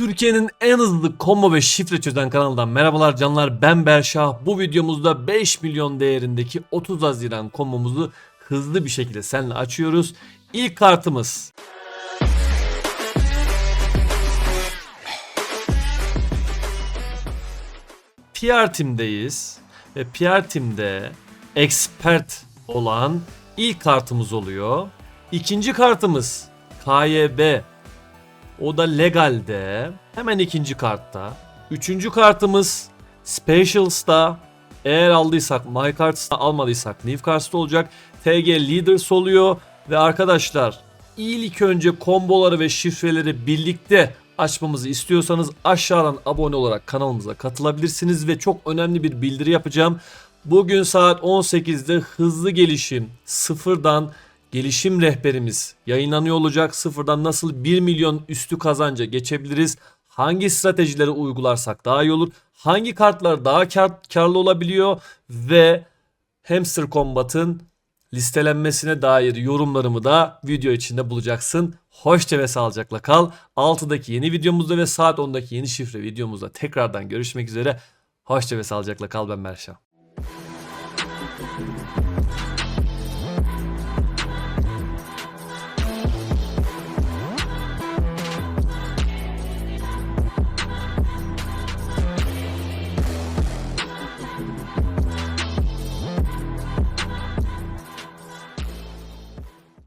Türkiye'nin en hızlı combo ve şifre çözen kanalından merhabalar canlar ben Berşah. Bu videomuzda 5 milyon değerindeki 30 Haziran kombomuzu hızlı bir şekilde seninle açıyoruz. İlk kartımız PR Team'deyiz ve PR Team'de expert olan ilk kartımız oluyor. İkinci kartımız KYB. O da legalde. Hemen ikinci kartta. Üçüncü kartımız Specials'ta. Eğer aldıysak My Cards'ta almadıysak New Cards'ta olacak. TG Leaders oluyor. Ve arkadaşlar ilk önce komboları ve şifreleri birlikte açmamızı istiyorsanız aşağıdan abone olarak kanalımıza katılabilirsiniz ve çok önemli bir bildiri yapacağım. Bugün saat 18'de hızlı gelişim sıfırdan gelişim rehberimiz yayınlanıyor olacak. Sıfırdan nasıl 1 milyon üstü kazanca geçebiliriz? Hangi stratejileri uygularsak daha iyi olur? Hangi kartlar daha kar, karlı olabiliyor? Ve Hamster Combat'ın listelenmesine dair yorumlarımı da video içinde bulacaksın. Hoşça ve sağlıcakla kal. 6'daki yeni videomuzda ve saat 10'daki yeni şifre videomuzda tekrardan görüşmek üzere. Hoşça ve sağlıcakla kal ben Merşan.